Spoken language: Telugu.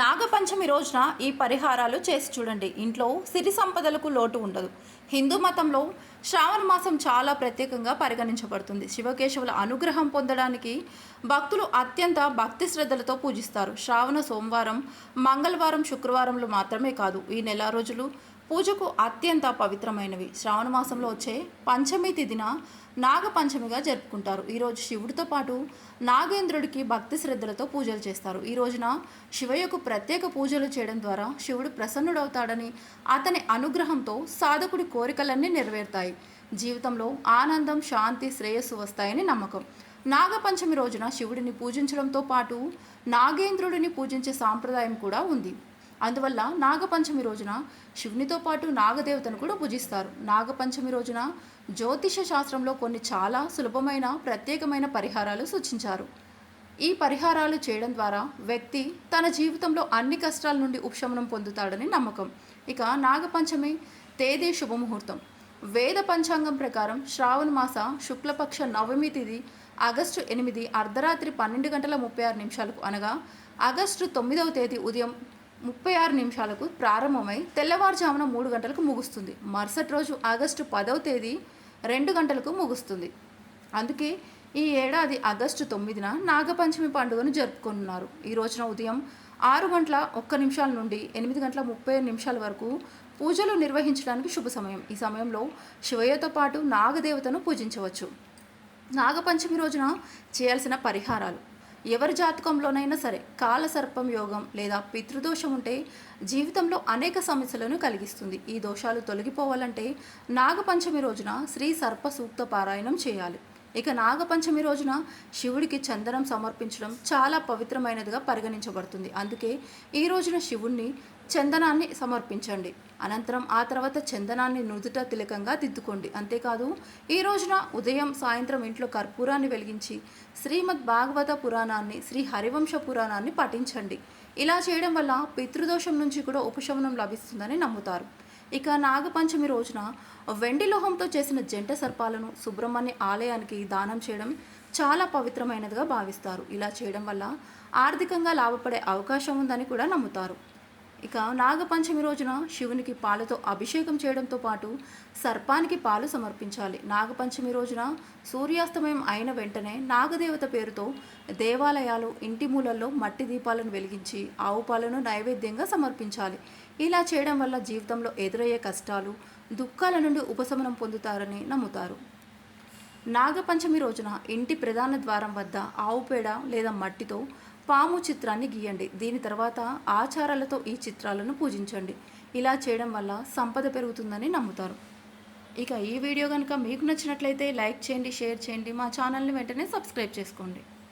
నాగపంచమి రోజున ఈ పరిహారాలు చేసి చూడండి. ఇంట్లో సిరి సంపదలకు లోటు ఉండదు. హిందూ మతంలో శ్రావణ మాసం చాలా ప్రత్యేకంగా పరిగణించబడుతుంది. శివకేశవుల అనుగ్రహం పొందడానికి భక్తులు అత్యంత భక్తి శ్రద్ధలతో పూజిస్తారు. శ్రావణ సోమవారం మంగళవారం శుక్రవారంలో మాత్రమే కాదు. ఈ నెల రోజులు పూజకు అత్యంత పవిత్రమైనవి. శ్రావణ మాసంలో వచ్చే పంచమి తిథిన నాగపంచమిగా జరుపుకుంటారు. ఈరోజు శివుడితో పాటు నాగేంద్రుడికి భక్తి శ్రద్ధలతో పూజలు చేస్తారు. ఈ రోజున శివయ్యకు ప్రత్యేక పూజలు చేయడం ద్వారా శివుడు ప్రసన్నుడవుతాడని అతని అనుగ్రహంతో సాధకుడి కోరికలన్నీ నెరవేరుతాయి. జీవితంలో ఆనందం శాంతి శ్రేయస్సు వస్తాయని నమ్మకం. నాగపంచమి రోజున శివుడిని పూజించడంతో పాటు నాగేంద్రుడిని పూజించే సాంప్రదాయం కూడా ఉంది. అందువల్ల నాగపంచమి రోజున శివునితో పాటు నాగదేవతను కూడా పూజిస్తారు. నాగపంచమి రోజున జ్యోతిష శాస్త్రంలో కొన్ని చాలా సులభమైన ప్రత్యేకమైన పరిహారాలు సూచించారు. ఈ పరిహారాలు చేయడం ద్వారా వ్యక్తి తన జీవితంలో అన్ని కష్టాల నుండి ఉపశమనం పొందుతాడని నమ్మకం. ఇక నాగపంచమి తేదీ శుభముహూర్తం. వేద పంచాంగం ప్రకారం శ్రావణ మాస శుక్లపక్ష నవమి తిథి ఆగస్టు ఎనిమిది అర్ధరాత్రి పన్నెండు గంటల ముప్పై ఆరు నిమిషాలకు అనగా ఆగస్టు తొమ్మిదవ తేదీ ఉదయం ముప్పై ఆరు నిమిషాలకు ప్రారంభమై తెల్లవారుజామున మూడు గంటలకు ముగుస్తుంది. మరుసటి రోజు ఆగస్టు పదవ తేదీ రెండు గంటలకు ముగుస్తుంది. అందుకే ఈ ఏడాది ఆగస్టు తొమ్మిదిన నాగపంచమి పండుగను జరుపుకున్నారు ఈ రోజున ఉదయం ఆరు గంటల ఒక్క నిమిషాల నుండి ఎనిమిది గంటల ముప్పై నిమిషాల వరకు పూజలు నిర్వహించడానికి శుభ సమయం. ఈ సమయంలో శివయ్యతో పాటు నాగదేవతను పూజించవచ్చు. నాగపంచమి రోజున చేయాల్సిన పరిహారాలు. ఎవరి జాతకంలోనైనా సరే కాలసర్పం యోగం లేదా పితృదోషం ఉంటే జీవితంలో అనేక సమస్యలను కలిగిస్తుంది. ఈ దోషాలు తొలగిపోవాలంటే నాగపంచమి రోజున శ్రీ సర్ప సూక్త పారాయణం చేయాలి. ఇక నాగపంచమి రోజున శివుడికి చందనం సమర్పించడం చాలా పవిత్రమైనదిగా పరిగణించబడుతుంది. అందుకే ఈ రోజున శివుణ్ణి చందనాన్ని సమర్పించండి. అనంతరం ఆ తర్వాత చందనాన్ని నుదుట తిలకంగా దిద్దుకోండి. అంతేకాదు ఈ రోజున ఉదయం సాయంత్రం ఇంట్లో కర్పూరాన్ని వెలిగించి శ్రీమద్ భాగవత పురాణాన్ని శ్రీ హరివంశ పురాణాన్ని పఠించండి. ఇలా చేయడం వల్ల పితృదోషం నుంచి కూడా ఉపశమనం లభిస్తుందని నమ్ముతారు. ఇక నాగపంచమి రోజున వెండి లోహంతో చేసిన జంట సర్పాలను సుబ్రహ్మణ్య ఆలయానికి దానం చేయడం చాలా పవిత్రమైనదిగా భావిస్తారు. ఇలా చేయడం వల్ల ఆర్థికంగా లాభపడే అవకాశం ఉందని కూడా నమ్ముతారు. ఇక నాగపంచమి రోజున శివునికి పాలతో అభిషేకం చేయడంతో పాటు సర్పానికి పాలు సమర్పించాలి. నాగపంచమి రోజున సూర్యాస్తమయం అయిన వెంటనే నాగదేవత పేరుతో దేవాలయాలు ఇంటి మూలల్లో మట్టి దీపాలను వెలిగించి ఆవు పాలను నైవేద్యంగా సమర్పించాలి. ఇలా చేయడం వల్ల జీవితంలో ఎదురయ్యే కష్టాలు దుఃఖాల నుండి ఉపశమనం పొందుతారని నమ్ముతారు. నాగపంచమి రోజున ఇంటి ప్రధాన ద్వారం వద్ద ఆవు పేడ లేదా మట్టితో పాము చిత్రాన్ని గీయండి. దీని తర్వాత ఆచారాలతో ఈ చిత్రాలను పూజించండి. ఇలా చేయడం వల్ల సంపద పెరుగుతుందని నమ్ముతారు. ఇక ఈ వీడియో కనుక మీకు నచ్చినట్లయితే లైక్ చేయండి షేర్ చేయండి. మా ఛానల్ని వెంటనే సబ్స్క్రైబ్ చేసుకోండి.